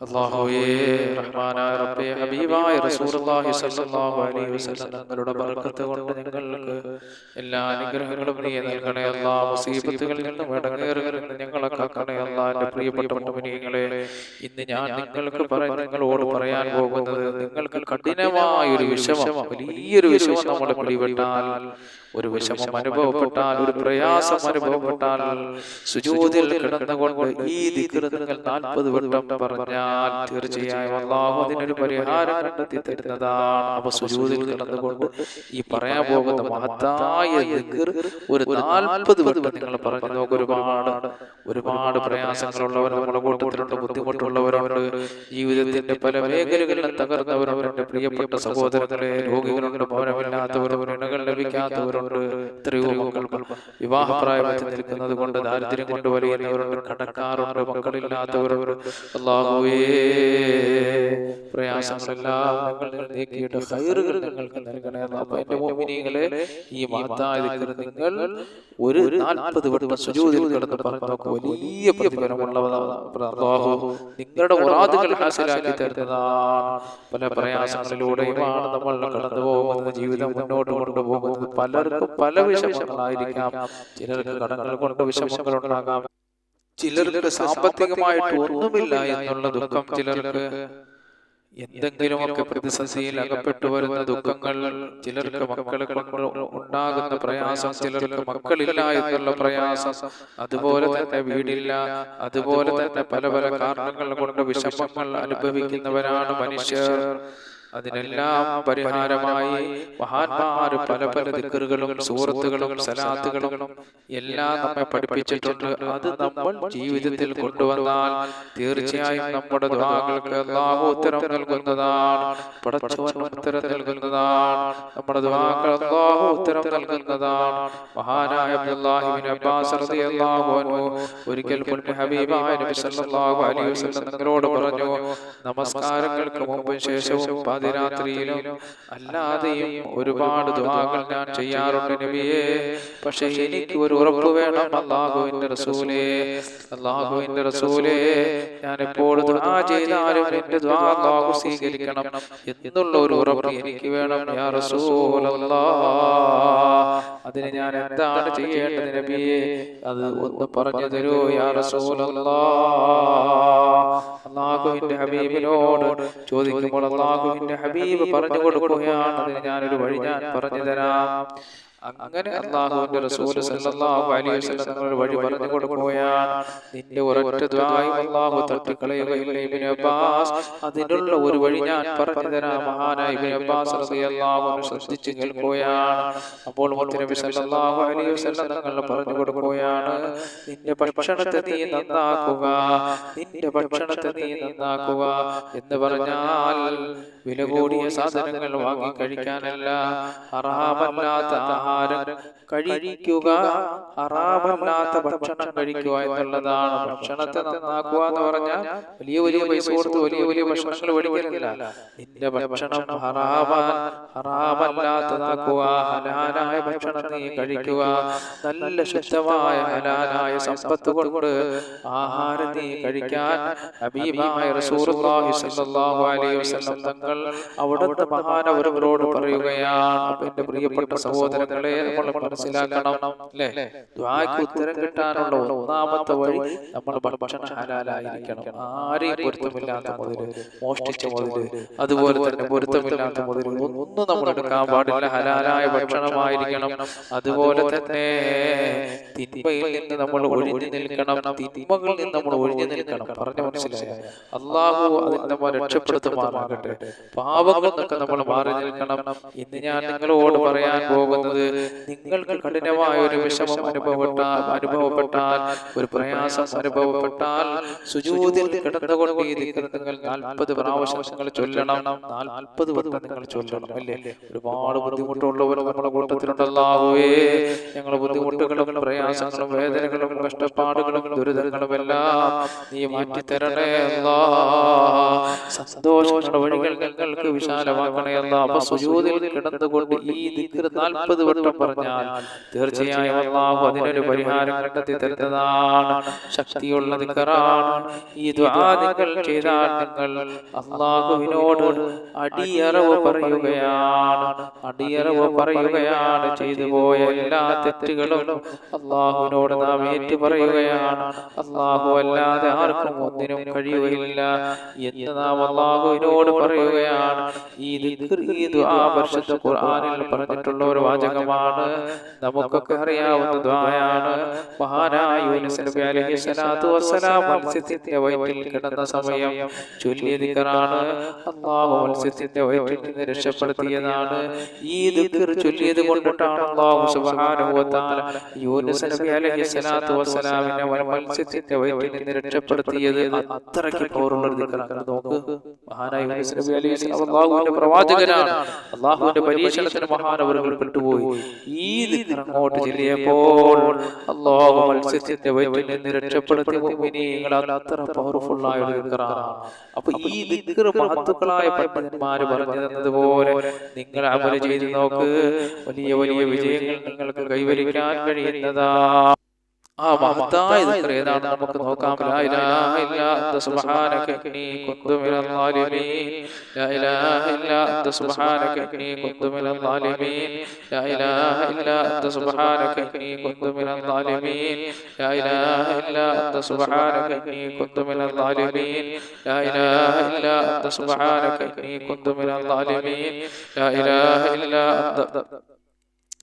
അല്ലാഹുവേ റഹ്മാനായ റബ്ബേ ഹബീബായ റസൂലുള്ളാഹി സ്വല്ലല്ലാഹു അലൈഹി തങ്ങളുടെ ബർക്കത്ത് കൊണ്ട് ഞങ്ങൾക്ക് എല്ലാ അനുഗ്രഹങ്ങളും നീ നൽകണേ അല്ലാ. മുസീബത്തുകളിൽ നിന്നും ഇടങ്ങേറുകളിൽ നിന്ന് ഞങ്ങളെ കാക്കണേ അല്ലാ. എന്റെ പ്രിയപ്പെട്ട മുഅ്മിനീങ്ങളെ ഇന്ന് ഞാൻ നിങ്ങൾക്ക് പറയാൻ നിങ്ങളോട് പറയാൻ പോകുന്നത് നിങ്ങൾക്ക് കഠിനമായ ഒരു വിഷമം വലിയൊരു വിഷമം നമ്മളെ പിടിപെട്ടാൽ ഒരു വിഷമം അനുഭവപ്പെട്ടാൽ ഒരു പ്രയാസം അനുഭവപ്പെട്ടാൽ സുജൂതിൽ കിടന്നുകൊണ്ട് ഈ ദിക്ർ നിങ്ങൾ നാൽപ്പത് വട്ടം പറഞ്ഞാൽ തീർച്ചയായും അള്ളാഹു അതിനൊരു പരിഹാരം കണ്ടെത്തി തരുന്നതാണ്. അപ്പൊ സുജൂതിൽ കിടന്നുകൊണ്ട് ഈ പറയാൻ പോകുന്ന മഹത്തായ ദിക്ർ ഒരു നാൽപ്പത് വട്ടം നിങ്ങൾ പറഞ്ഞു നോക്കുക ഒരുപാട് ഒരുപാട് പ്രയാസങ്ങളുള്ളവർ നമ്മുടെ കൂട്ടത്തിലുണ്ട് ബുദ്ധിമുട്ടുള്ളവരുണ്ട്. ജീവിതത്തിന്റെ പല മേഖലകളിലും തകർന്നവരവരുടെ പ്രിയപ്പെട്ട സഹോദരങ്ങളെ രോഗികളുണ്ട് ഭവനമില്ലാത്തവരും ഇണകൾ ലഭിക്കാത്തവരുണ്ട് എത്രയോ മക്കൾ വിവാഹപ്രായത്തിൽ നിൽക്കുന്നത് കൊണ്ട് ദാരിദ്ര്യം കൊണ്ട് വലിയവരുണ്ട് കടക്കാറുണ്ട് മക്കളില്ലാത്തവരുണ്ട് അള്ളാഹുവേ പ്രയാസങ്ങളെല്ലാം ഞങ്ങൾ നീക്കിയിട്ട് ഹൈറുകൾ നിങ്ങൾക്ക് നൽകണേ അപ്പൊ എന്റെ മോമിനികളെ ഈ നിങ്ങൾ ഒരു നാൽപ്പത് വട്ടം കിടന്ന് പറഞ്ഞു വലിയ പ്രതിഫലമുള്ളതാണ് നിങ്ങളുടെ മുറാദുകൾ ഹാസിലാക്കി തരുന്നതാണ്. പല പ്രയാസങ്ങളിലൂടെയുമാണ് നമ്മൾ കടന്നു പോകുന്നത് ജീവിതം മുന്നോട്ട് കൊണ്ടുപോകുന്നത്. പലർക്കും പല വിഷമങ്ങളായിരിക്കാം. ചിലർക്ക് കടങ്ങൾ കൊണ്ട് വിഷമങ്ങൾ ഉണ്ടാകാം. ചിലർക്ക് സാമ്പത്തികമായിട്ട് ഒന്നുമില്ല എന്നുള്ള ദുഃഖം ചിലർക്ക് എന്തെങ്കിലുമൊക്കെ പ്രതിസന്ധിയിൽ അകപ്പെട്ടു വരുന്ന ദുഃഖങ്ങൾ ചിലർക്ക് മക്കളെ ഉണ്ടാകുന്ന പ്രയാസം ചിലർക്ക് മക്കളില്ല എന്നുള്ള പ്രയാസം അതുപോലെ തന്നെ വീടില്ല അതുപോലെ തന്നെ പല പല കാരണങ്ങൾ കൊണ്ട് വിഷമങ്ങൾ അനുഭവിക്കുന്നവരാണ് മനുഷ്യർ. അതിനെല്ലാം പരിഹാരമായി മഹാന്മാര് പല പല ദിക്കറുകളും സുഹൃത്തുക്കളും സലാത്തുകളും എല്ലാം നമ്മെ പഠിപ്പിച്ചിട്ടുണ്ട്. അത് നമ്മൾ ജീവിതത്തിൽ കൊണ്ടുവന്നാൽ തീർച്ചയായും നമ്മുടെ ദ്വാകൾക്ക് അള്ളാഹു ഉത്തരം നൽകുന്നതാണ്. ഉത്തരം നൽകുന്നതാണ്. നമ്മുടെ ദ്വാകൾ അള്ളാഹു ഉത്തരം നൽകുന്നതാണ്. മഹാനായ അബ്ദുല്ലാഹിബിൻ അബ്ബാസ് റളിയല്ലാഹു അൻഹു ഒരിക്കൽ ഹബീബായ നബി സല്ലല്ലാഹു അലൈഹി വസല്ലം പറഞ്ഞു നമസ്കാരങ്ങൾക്ക് മുമ്പും ശേഷവും പാതിരാത്രിയിലും അല്ലാതെയും ഒരുപാട് ദുആകൾ ഞാൻ ചെയ്യാറുണ്ട് നബിയേ. പക്ഷേ എനിക്ക് ഒരു ഉറപ്പ് വേണം അള്ളാഹുവിന്റെ റസൂലേ. അള്ളാഹുവിന്റെ റസൂലേ. ഞാൻ എപ്പോഴും ദുആ ചെയ്താലും എന്റെ ദുആ അള്ളാഹു സ്വീകരിക്കണം. എന്നുള്ള ഒരു ഉറപ്പ് എനിക്ക് വേണം യാ റസൂലല്ലാഹ് അതിന് ഞാൻ എന്താണ് ചെയ്യേണ്ടത് നബിയെ? അത് ഒന്ന് പറഞ്ഞു തരൂ യാ റസൂലല്ലാഹ് അള്ളാഹുവിന്റെ ഹബീബിനോട് ചോദിക്കുമ്പോൾ അള്ളാഹുവിന്റെ ഹബീബ് പറഞ്ഞു കൊടുക്കുകയാണ് അതിന് ഞാനൊരു വഴി ഞാൻ പറഞ്ഞു തരാം. അങ്ങനെ അള്ളാഹുവിന്റെ റസൂൽ സല്ലല്ലാഹു അലൈഹി വസല്ലം തങ്ങളുടെ വഴി പറഞ്ഞു കൊടുക്കുകയാണ്. നിന്റെ ഒരൊറ്റ ദുആയും അള്ളാഹു തട്ടിക്കളയുകയില്ല ഇബ്നു അബ്ബാസ്. അതിനുള്ള ഒരു വഴി ഞാൻ പറഞ്ഞു തരാം മഹാനായ ഇബ്നു അബ്ബാസ് റളിയല്ലാഹു അൻഹു ശ്രദ്ധിച്ചു കേൾക്കുകയാണ് അപ്പോൾ മുത്തനബി സല്ലല്ലാഹു അലൈഹി വസല്ലം തങ്ങൾ പറഞ്ഞു കൊടുക്കുകയാണ്. നിന്റെ ഭക്ഷണത്തെ നീ നന്നാക്കുക. നിന്റെ ഭക്ഷണത്തെ നീ നന്നാക്കുക എന്ന് പറഞ്ഞാൽ വില കൂടിയ സാധനങ്ങൾ വാങ്ങി കഴിക്കാനല്ല. അർഹമല്ലാത്ത ആഹാരം കഴിക്കുക ഹറാമല്ലാത്ത ഭക്ഷണം കഴിക്കുക എന്നുള്ളതാണ്. ഭക്ഷണത്തെ നന്നാക്കുക എന്ന് പറഞ്ഞാൽ വലിയ വലിയ പൈസ കൊടുത്ത് വലിയ വലിയ ഭക്ഷണങ്ങൾ മേടിക്കലില്ല. നിന്റെ ഭക്ഷണം ഹറാമാൻ ഹറാമല്ലാത്തതാക്കുക. ഹലാലായ ഭക്ഷണം നീ കഴിക്കുക. നല്ല ശുദ്ധമായ ഹലാലായ സമ്പത്ത് കൊണ്ട് ആഹാരം നീ കഴിക്കാൻ ഹബീബായ റസൂലുള്ളാഹി സ്വല്ലല്ലാഹു അലൈഹി വസല്ലം തങ്ങൾ അവിടുത്തെ മഹാനവരവരോട് പറയുകയാണ്. എന്റെ പ്രിയപ്പെട്ട സഹോദരങ്ങളെ നമ്മൾ മനസ്സിലാക്കണം അല്ലേ? ദ്വാക്ക് ഉത്തരം കിട്ടാനുള്ള ഒന്നാമത്തെ വഴി നമ്മൾ ഭക്ഷണം ഹലാലായിരിക്കണം. ആരെയും പൊരുത്തമില്ലാത്ത മുതൽ മോഷ്ടിച്ച മുതൽ അതുപോലെ തന്നെ പൊരുത്തമില്ലാത്ത മുതൽ ഒന്നും നമ്മൾ എടുക്കാൻ പാടില്ല. ഹലാലായ ഭക്ഷണമായിരിക്കണം. അതുപോലെ തന്നെ തിന്മയിൽ നിന്ന് നമ്മൾ ഒഴിഞ്ഞു നിൽക്കണം. തിന്മകളിൽ നിന്ന് നമ്മൾ ഒഴിഞ്ഞു നിൽക്കണം. പറഞ്ഞു മനസ്സിലായ? അള്ളാഹു അതിൽ നമ്മൾ രക്ഷപ്പെടുത്തുമാറാകട്ടെ. നിന്നൊക്കെ നമ്മൾ മാറി നിൽക്കണം. ഇന്ന് ഞാൻ നിങ്ങളോട് പറയാൻ പോകുന്നത് നിങ്ങൾക്ക് കഠിനമായ ഒരു വിഷമം അനുഭവപ്പെട്ടാൽ അനുഭവപ്പെട്ടാൽ ഒരു പ്രയാസം അനുഭവപ്പെട്ടാൽ സുജൂതിൽ കിടന്നുകൊണ്ട് ഈ നാൽപ്പത് പ്രാവശ്യം ചൊല്ലണം. നാൽപ്പത് വട്ടം നിങ്ങൾ ചൊല്ലണം അല്ലേ? ഒരുപാട് ബുദ്ധിമുട്ടുള്ളവർ നമ്മുടെ കൂട്ടത്തിലുണ്ടല്ലാവേ. ഞങ്ങളുടെ ബുദ്ധിമുട്ടുകളും പ്രയാസങ്ങളും വേദനകളും കഷ്ടപ്പാടുകളും ദുരിതങ്ങളും എല്ലാം നീ മാറ്റി തരണേ അല്ലാ. സന്തോഷങ്ങളുടെ വഴികൾ ഞങ്ങൾക്ക് വിശാലമാക്കണേ അപ്പൊ സുജൂതിൽ കിടന്നുകൊണ്ട് ഈ നാൽപ്പത് വട്ടം പറഞ്ഞാൽ തീർച്ചയായും അള്ളാഹു അതിനൊരു പരിഹാരം കണ്ടെത്തി തരുന്നതാണ്. ശക്തിയുള്ള ദിക്റാണ് ഈ ദ്വാദികൾ ചെയ്താൽ നിങ്ങൾ അള്ളാഹുവിനോട് അടിയറവ് പറയുകയാണ്. അടിയറവ് പറയുകയാണ് ചെയ്തു പോയ എല്ലാ തെറ്റുകളും അള്ളാഹുവിനോട് നാം ഏറ്റു പറയുകയാണ് അള്ളാഹു അല്ലാതെ ആർക്കും ഒന്നിനും കഴിയുകയില്ല. എന്ന് നാം അള്ളാഹുവിനോട് പറയുകയാണ്. ഈ ഈ ദുആ പരിശുദ്ധ ഖുർആനിൽ പറഞ്ഞിട്ടുള്ള ഒരു വാചകമാണ് നമുക്കൊക്കെ അറിയാവുന്ന ദ്വായാണ് മഹാനായ യൂനുസ് നബി അലൈഹി സ്വലാത്തു വസ്സലാം മത്സ്യത്തിന്റെ വയറ്റിൽ കിടന്ന സമയം ചൊല്ലിയ ദിക്റാണ് അള്ളാഹു മത്സ്യത്തിന്റെ വയറ്റിൽ നിന്ന് രക്ഷപ്പെടുത്തിയതാണ്. ഈ ദിക്ർ ചൊല്ലിയത് കൊണ്ടിട്ടാണ് അള്ളാഹു സുബ്ഹാനഹു വ തആല യൂനുസ് നബി അലൈഹി സ്വലാത്തു വസ്സലാമിനെ മത്സ്യത്തിന്റെ വയറ്റിൽ നിന്ന് രക്ഷപ്പെടുത്തിയത് അത്രയ്ക്ക് പവറുള്ള നോക്ക്. മഹാനായ യൂനുസ് നബി അലൈഹി സ്വലാം അള്ളാഹുവിന്റെ പ്രവാചകനാണ്. അള്ളാഹുവിന്റെ പരീക്ഷണത്തിന് മഹാനവറുകൾ പെട്ടുപോയി. ഈ അങ്ങോട്ട് ചൊല്ലിയപ്പോൾ അള്ളാഹു മത്സ്യത്തിന്റെ വയറ്റിൽ നിന്ന് രക്ഷപ്പെടുത്തിയ മുഅ്മിനീങ്ങൾ അത്ര പവർഫുൾ ആയ ഒരു ദിക്റാണ് അപ്പൊ ഈ ദിക്ർ മഹത്തുക്കളായ പണ്ഡിതന്മാര് പറഞ്ഞു തന്നതുപോലെ നിങ്ങൾ അമല ചെയ്ത് നോക്ക്. വലിയ വലിയ വിജയങ്ങൾ നിങ്ങൾക്ക് കൈവരിക്കാൻ കഴിയുന്നതാ. ആ മഹത്തായ ദിക്ർ ഏതാണ് നമുക്ക് നോക്കാം? ലാ ഇലാഹ ഇല്ലാ അന്ത സുബ്ഹാനക ഇന്നി കുന്തു മിനൽ ളാലിമീൻ ലാ ഇലാഹ ഇല്ലാ അന്ത സുബ്ഹാനക ഇന്നി കുന്തു മിനൽ ളാലിമീൻ ലാ ഇലാഹ ഇല്ലാ അന്ത സുബ്ഹാനക ഇന്നി കുന്തു മിനൽ ളാലിമീൻ ലാ ഇലാഹ ഇല്ലാ അന്ത സുബ്ഹാനക ഇന്നി കുന്തു മിനൽ ളാലിമീൻ ലാ ഇലാഹ ഇല്ലാ അന്ത സുബ്ഹാനക ഇന്നി കുന്തു മിനൽ ളാലിമീൻ ലാ ഇലാഹ ഇല്ലാ അന്ത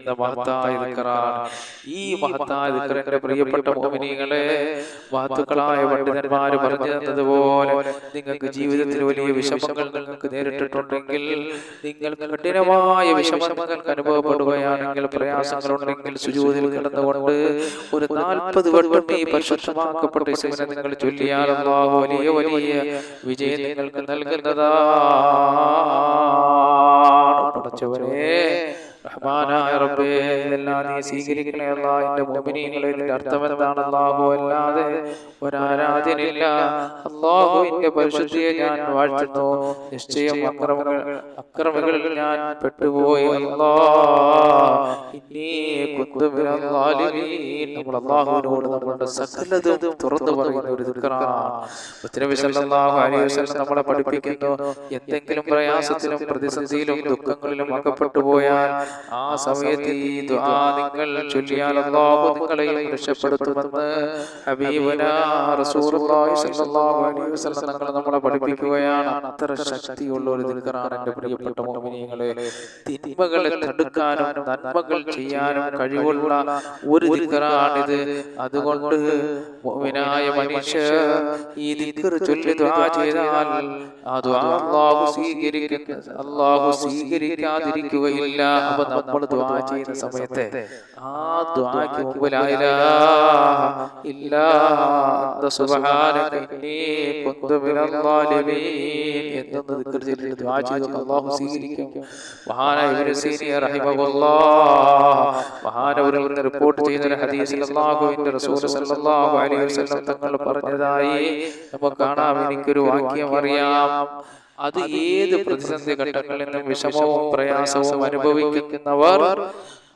എന്ന മഹത്തായ ദിക്കറാണ് ഈ മഹത്തായ ദിക്കറിന്റെ പ്രിയപ്പെട്ട മോമിനികളെ മഹത്തുക്കളായ പണ്ഡിതന്മാർ പറഞ്ഞു തന്നതുപോലെ നിങ്ങൾക്ക് ജീവിതത്തിൽ വലിയ വിഷമങ്ങൾ നിങ്ങൾക്ക് നേരിട്ടിട്ടുണ്ടെങ്കിൽ നിങ്ങൾ കഠിനമായ വിഷമങ്ങൾക്ക് അനുഭവപ്പെടുകയാണെങ്കിൽ പ്രയാസങ്ങളുണ്ടെങ്കിൽ സുജൂതിൽ കിടന്നുകൊണ്ട് ഒരു നാൽപ്പത് വട്ടം ഈ പരിശുദ്ധമാക്കപ്പെട്ട ഇസ്മിനെ നിങ്ങൾ ചൊല്ലിയാൽ വലിയ വലിയ വിജയം നിങ്ങൾക്ക് നൽകുന്നതാ. പടച്ചവനെ റഹ്മാനായ റബ്ബേ ഇതെല്ലാം നീ സ്വീകരിക്കണേ അല്ലാ എന്റെ മുഅ്മിനീങ്ങളെ ഇതിന്റെ അർത്ഥം എന്താണ് അല്ലാഹു അല്ലാതെ പരിശുദ്ധിയെ ഞാൻ വാഴ്ത്തുന്നു. നിശ്ചയം അക്രമങ്ങൾ അക്രമങ്ങളിൽ ഞാൻ പെട്ടുപോയി. അല്ലാ ഇന്നീ കുന്തു ളാലിമീൻ നമ്മൾ അല്ലാഹുവിനോട് നമ്മളുടെ സകലതും തുറന്നു പറയുന്ന ഒരു സല്ലല്ലാഹു അലൈഹി വസല്ലം നമ്മളെ പഠിപ്പിക്കുന്നു. എന്തെങ്കിലും പ്രയാസത്തിലും പ്രതിസന്ധിയിലും ദുഃഖങ്ങളിലും അകപ്പെട്ടു പോയാൽ ആ സമയത്ത് ഈ ദുആ നിങ്ങൾ ചൊല്ലിയാൽ അല്ലാഹു നിങ്ങളെയും രക്ഷപ്പെടുത്തുമെന്ന് ഹബീബനാ റസൂലുള്ളാഹി സ്വല്ലല്ലാഹു അലൈഹി വസല്ലം തങ്ങൾ നമ്മളെ പഠിപ്പിക്കുകയാണ്. അത്ര ശക്തിയുള്ള ഒരു ദിക്റാണ് എന്റെ പ്രിയപ്പെട്ട മുഅ്മിനീങ്ങളെ തിന്മകളെ തടുക്കാനും നന്മകൾ ചെയ്യാനും കഴിവുള്ള ഒരു ദിക്റാണ് ഇത് അതുകൊണ്ട് മുഅ്മിനായ മനുഷ്യ ഈ ദിക്ർ ചൊല്ലി ദുആ ചെയ്താൽ ആ ദുആ അല്ലാഹു സ്വീകരിക്കും അല്ലാഹു സ്വീകരിക്കാതിരിക്കുകയില്ല. അപ്പൊ നമ്മൾ ദുആ ചെയ്യുന്ന സമയത്ത് ആ ദുആക്ക് മുമ്പ് ലാ ഇലാഹ ഇല്ലാ സുബ്ഹാനക ഇന്നി കുന്തു മിനൽ ളാലിമീൻ എന്നൊന്ന് ദിക്ർ ചൊല്ലി ദുആ ചെയ്താൽ അല്ലാഹു സ്വീകരിക്കും. മഹാനായ ഇബ്നു സീനിയ റഹിമഹുല്ലാഹ് മഹാനവരുകൾ റിപ്പോർട്ട് ചെയ്യുന്ന ഹദീസിൽ അല്ലാഹുവിന്റെ റസൂൽ സല്ലല്ലാഹു അലൈഹി വസല്ലം തങ്ങൾ പറഞ്ഞതായി നമുക്ക് കാണാം. എനിക്കൊരു വാക്യം അറിയാം. അത് ഏത് പ്രതിസന്ധി ഘട്ടങ്ങളിൽ നിന്നും വിഷമവും പ്രയാസവും അനുഭവിക്കുന്നവർ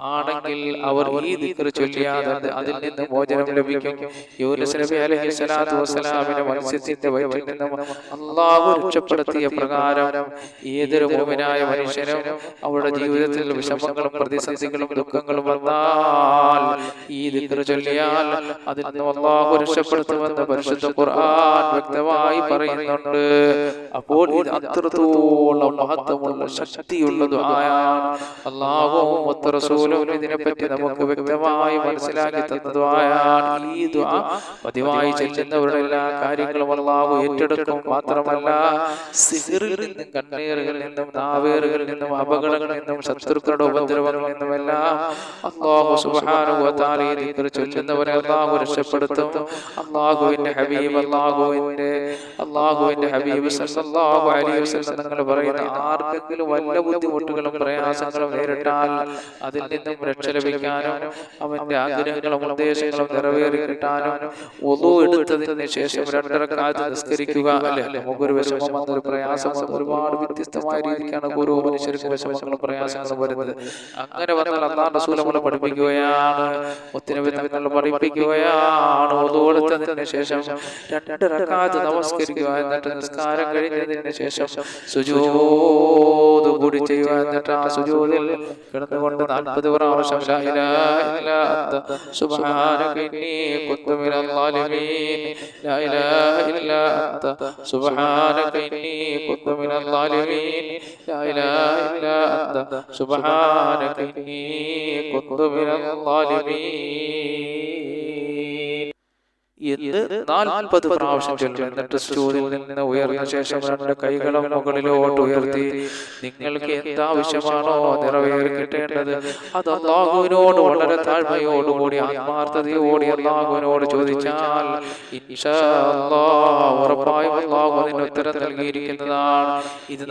ആണെങ്കിൽ അവർ ഈ ദിക്കർ ചൊല്ലിയാൽ അതിൽ നിന്ന് മോചനം ലഭിക്കും. യൂനുസ് നബി അലൈഹി സ്വലാത്തു വസ്സലാമിനെ മത്സ്യത്തിന്റെ വയറ്റിൽ നിന്നും അള്ളാഹു രക്ഷപ്പെടുത്തിയ പ്രകാരം ഏതൊരു മോമിനായ മനുഷ്യനും അവരുടെ ജീവിതത്തിൽ വിഷമങ്ങളും പ്രതിസന്ധികളും ദുഃഖങ്ങളും വന്നാൽ ഈ ദിക്കർ ചൊല്ലിയാൽ അതിൽ നിന്നും അള്ളാഹു രക്ഷപ്പെടുത്തുമെന്ന് പരിശുദ്ധ ഖുർആൻ വ്യക്തമായി പറയുന്നുണ്ട്. അപ്പോൾ ഇത് അത്രത്തോളം മഹത്വമുള്ള ശക്തിയുള്ള ദുആയാണ്. അള്ളാഹുവും ഒത്ത റസൂലും ഇതിനെപ്പറ്റി നമുക്ക് വ്യക്തമായി മനസ്സിലാക്കി തന്ന ദുആയാണ് ഈ ദുആ പതിവായി ചെല്ലുന്നവരുടെ എല്ലാ കാര്യങ്ങളും അള്ളാഹു ഏറ്റെടുക്കും. മാത്രമല്ല സിഹിറിൽ നിന്നും കണ്ണീറുകളിൽ നിന്നും നാവേറുകളിൽ നിന്നും അപകടങ്ങളിൽ നിന്നും ശത്രുക്കളുടെ ഉപദ്രവങ്ങളിൽ നിന്നും എല്ലാം അള്ളാഹു ദിക്ർ ചൊല്ലുന്നവരെ അള്ളാഹു രക്ഷപ്പെടുത്തും. അള്ളാഹുവിന്റെ ഹബീബ് അള്ളാഹുവിന്റെ അള്ളാഹുവിന്റെ ഹബീബ് സല്ലല്ലാഹു അലൈഹി വസല്ലം തങ്ങൾ പറയുന്ന ആർക്കെങ്കിലും വല്ല ബുദ്ധിമുട്ടുകളും പ്രയാസങ്ങളും നേരിട്ടാൽ അതിൽ നിന്നും രക്ഷ ലഭിക്കാനും അവന്റെ ആഗ്രഹങ്ങളും ഉദ്ദേശങ്ങളും നിറവേറി കിട്ടാനും ഒതു എടുത്തതിന് ശേഷം രണ്ടരക്കാലത്ത് നിസ്കരിക്കുക അല്ലെ? നമുക്കൊരു വിഷമം വന്നൊരു പ്രയാസം ഒരുപാട് വ്യത്യസ്തമായ രീതിക്കാണ് ഓരോ മനുഷ്യർക്കും വിഷമങ്ങളും പ്രയാസങ്ങളും വരുന്നത്. അങ്ങനെ വന്നാൽ അള്ളാഹ് റസൂൽ നമ്മളെ പഠിപ്പിക്കുകയാണ്. ഒത്തിരി തങ്ങൾ പഠിപ്പിക്കുകയാണ്. ഒതു എടുത്തതിന് ശേഷം രണ്ടരക്കാലത്ത് നമസ്കരിക്കുക. എന്നിട്ട് നിസ്കാരം കഴിഞ്ഞതിന് ശേഷം സുജൂദ് കൂടി ചെയ്യുക എന്നിട്ട് ആ സുജൂദിൽ കിടന്നുകൊണ്ട് നാൽപ്പത് പ്രാവശ്യം അന്ത സുബ്ഹാനക എന്ന് നാൽപ്പത് പ്രാവശ്യം ചൊല്ലും എന്നിട്ട് സ്റ്റൂരിൽ നിന്ന് ഉയർന്ന ശേഷം രണ്ട് കൈകളും മുകളിലോട്ട് ഉയർത്തി. നിങ്ങൾക്ക് എന്താവശ്യമാണോ നിറവേറി കിട്ടേണ്ടത് അത് അള്ളാഹുവിനോട് വളരെ താഴ്മയോടുകൂടി ആത്മാർത്ഥതയോടി അള്ളാഹുവിനോട് ചോദിച്ചാൽ ഇൻഷാ അള്ളാഹു ഉത്തരം നൽകിയിരിക്കുന്നതാണ്. ഇത്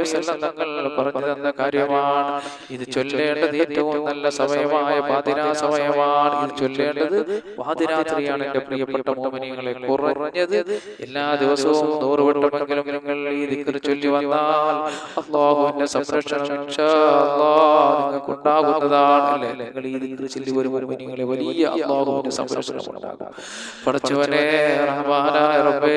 വസല്ലം തങ്ങൾ പറഞ്ഞു തന്ന കാര്യമാണ്. ഇത് ചൊല്ലേണ്ടത് ഏറ്റവും നല്ല സമയമായ പാതിരാ സമയമാണ്. ഇത് ചൊല്ലേണ്ടത് പാതിരാത്രിയാണ് എന്റെ പ്രിയപ്പെട്ട മോമിനികളെ കുറഞ്ഞത് എല്ലാ ദിവസവും നൂറ് നിങ്ങൾ ഈ ദിക്കർ ചൊല്ലി വന്നാൽ അള്ളാഹുവിന്റെ സംരക്ഷണം ഇൻഷാ അല്ലാഹ് നിങ്ങൾക്ക് ഉണ്ടാകുന്നതാണ് അല്ലേ? നിങ്ങൾ ഈ ചൊല്ലി വരും വലിയ അള്ളാഹുവിന്റെ സംരക്ഷണം ഉണ്ടാകും. പഠിച്ചവനെ റഹ്മാനായ റബ്ബേ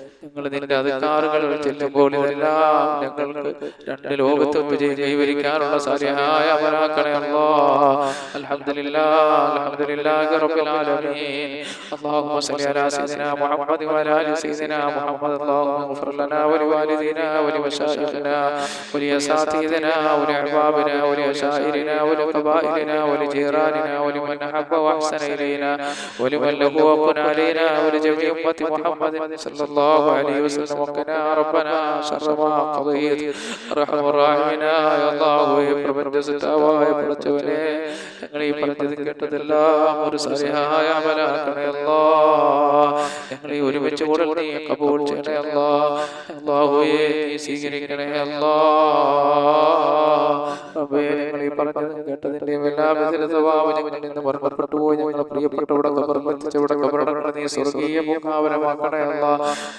ഞങ്ങൾ നിന്റെ അധികാറുകൾ ചെല്ലുമ്പോൾ ഇതെല്ലാം ഞങ്ങൾക്ക് രണ്ട് ലോകത്തും വിജയം കൈവരിക്കാനുള്ള സാധ്യമായ അമരാക്കണേ അല്ലോ അൽഹംദുലില്ലാ അൽഹംദുലില്ലാഹി റബ്ബിൽ ആലമീൻ اللهم صل على سيدنا محمد وعلى ال سيدنا محمد اللهم اغفر لنا ولوالدينا ولمشايخنا ولاساتذتنا ولاحبابنا ولاشائرنا ولقبائلنا ولجيراننا ولمن احب واحسن الينا ولمن له وقن علينا ولجميع امه محمد صلى الله عليه وسلم وقنا ربنا شر ما قضيت ارحم الراحمين يا الله പ്രപഞ്ച സിദ്ധാവായ പടച്ചവനെ ഞങ്ങൾ ഈ പറഞ്ഞത് കേട്ടതെല്ലാം ഒരു സരിഹായ അമലാക്കണേ അല്ലാ ഞങ്ങൾ ഈ ഒരുമിച്ച് കൂടെ നീ കബൂൾ ചെയ്യണേ അല്ലാ അല്ലാഹുവേ നീ സ്വീകരിക്കണേ അല്ലാ റബ്ബേ ഞങ്ങൾ ഈ പറഞ്ഞത് കേട്ടതിന്റെയും എല്ലാ വിധ സ്വഭാവം ഞങ്ങളിൽ നിന്ന് മറക്കപ്പെട്ടു പോയി ഞങ്ങളെ പ്രിയപ്പെട്ടവിടെ കബറെത്തിച്ചവിടെ കബറടങ്ങളെ നീ സ്വർഗീയ മുഖാവരമാക്കണേ അല്ലാ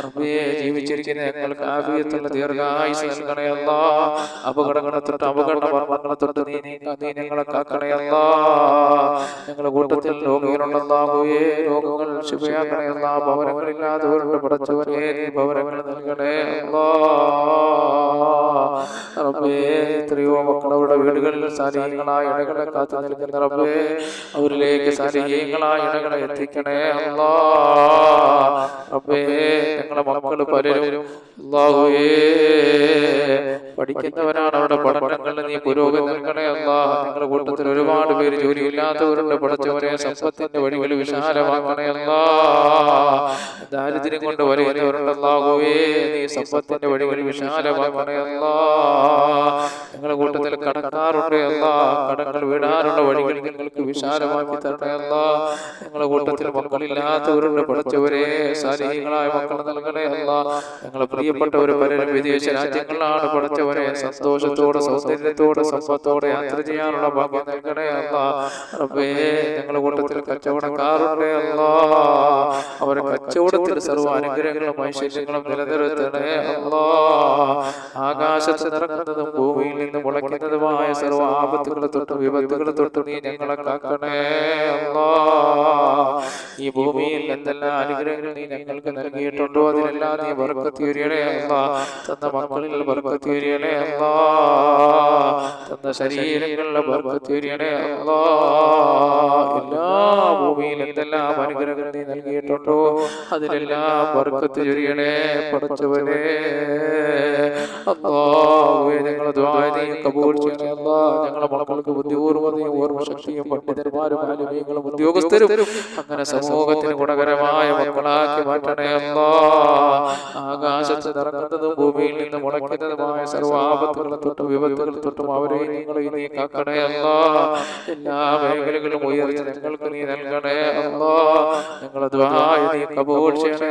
റബ്ബേ ജീവിച്ചിരിക്കുന്ന ഞങ്ങൾക്ക് ആഫിയത്തുള്ള ദീർഘായുസ് നൽകണേ അല്ലാ അപകടങ്ങളെ തൊട്ട് അപകട മർമ്മങ്ങളെ തൊട്ട് നീ നീ ഞങ്ങളെ കാക്കണേ അല്ലാ ഞങ്ങളുടെ കൂട്ടത്തിൽ രോഗികളുണ്ടാകുകയെ രോഗങ്ങൾ ശുഭയാക്കണയല്ല ഭവനങ്ങളില്ലാത്തവരുടെ പടച്ചവനെ നീ ഭവനങ്ങൾ നൽകണേ റബ്ബേ എത്രയോ മക്കളവരുടെ വീടുകളിൽ സാരീയങ്ങളായ ഇടകളെ കാത്തു നിൽക്കുന്ന റബ്ബേ അവരിലേക്ക് സാരീയങ്ങളായ ഇടകളെ എത്തിക്കണേ അല്ലാ റബ്ബേ ഞങ്ങളെ മക്കൾ പലരും പഠിക്കുന്നവരാണ് അവരുടെ പഠനങ്ങളിൽ നീ പുരോഗതി നൽകണേ അല്ലാ നിങ്ങളുടെ കൂട്ടത്തിൽ ഒരുപാട് പേര് ജോലിയില്ലാത്തവരുടെ പഠിച്ചവരെ സമ്പത്തിന്റെ വഴികൾ വിശാലമാക്കണേ ദാരിദ്ര്യം കൊണ്ട് വരുന്നവരുണ്ടല്ലാകുവേ നീ സമ്പത്തിന്റെ വഴികൾ വിശാലമാക്കണേ കടങ്ങൾ വീടാനുള്ള വഴികൾ നിങ്ങൾക്ക് വിശാലമാക്കി തരണേ അല്ല. ഞങ്ങളുടെ കൂട്ടത്തിൽ മക്കളില്ലാത്തവരുടെ പഠിച്ചവരെ സാലിഹികളായ മക്കൾ നൽകണേ അല്ല. ഞങ്ങളെ പ്രിയപ്പെട്ടവർ പലരും വിദേശ രാജ്യങ്ങളിലാണ് പഠിച്ചവരെ സന്തോഷത്തോടെ സൗന്ദര്യത്തോടെ സമ്പത്തോടെ യാത്ര ചെയ്യാനുള്ള ഭാഗ്യം നൽകണേ അല്ല. റബ്ബേ ഞങ്ങളുടെ കൂട്ടത്തിൽ കച്ചവടക്കാറുണ്ട് അല്ല. അവരെ കച്ചവടത്തിൽ സർവ അനുഗ്രഹങ്ങളും ഐശ്വര്യങ്ങളും നിലനിർത്തണേ അല്ലാ. ആകാശത്ത് നിറക്കുന്നതും ഭൂമിയിൽ നിന്ന് മുളയ്ക്കുന്നതുമായ സർവ ആപത്തുകളെ തൊട്ടും വിപത്തുകളെ തൊട്ടും നീ ഞങ്ങളെ കാക്കണേ ഈ ഭൂമിയിൽ എന്തെല്ലാം അനുഗ്രഹങ്ങൾ നീ ഞങ്ങൾക്ക് നൽകിയിട്ടുണ്ടോ? അതിനെല്ലാം നീ ബർക്കത്തിയുരിയണേ അല്ല. തന്ന മക്കളിൽ ബർക്കത്തിയുരിയണേ അല്ല. തന്ന ശരീരങ്ങളിലെ ബർക്കത്തിയുരിയണേ അല്ല. എല്ലാ ഭൂമിയിൽ എന്തെല്ലാം അനുഗ്രഹങ്ങൾ നീ നൽകിയിട്ടുണ്ടോ? അതിലെല്ലാം ബർക്കത്ത് ചൊരിയണേ പഠിച്ചവനെ ഞങ്ങളെ കബൂൽ ചെയ്യണേ. അല്ലാ ഞങ്ങളെ മക്കൾക്ക് ബുദ്ധിപൂർവതയും ഓർമ്മശക്തിയും പണ്ഡിതന്മാരും ആലുമീങ്ങളും ഉദ്യോഗസ്ഥരും അങ്ങനെ സമൂഹത്തിന് ഗുണകരമായ മക്കളാക്കി മാറ്റണേ അല്ലാ ആകാശത്ത് നിറങ്ങുന്നതും ഭൂമിയിൽ നിന്ന് മുളയ്ക്കുന്നതുമായ സർവാപത്തുകളെ തൊട്ടും വിപത്തുകളെ തൊട്ടും അവരെ നിങ്ങളെ നീ കാക്കണേ അല്ലാ എല്ലാ മേഖലകളും ഉയർത്തി ഞങ്ങൾക്ക് നീ നൽകണേ അല്ലാ ഞങ്ങളെ ദ്വായ നീ കബൂൾ ചെയ്യണേ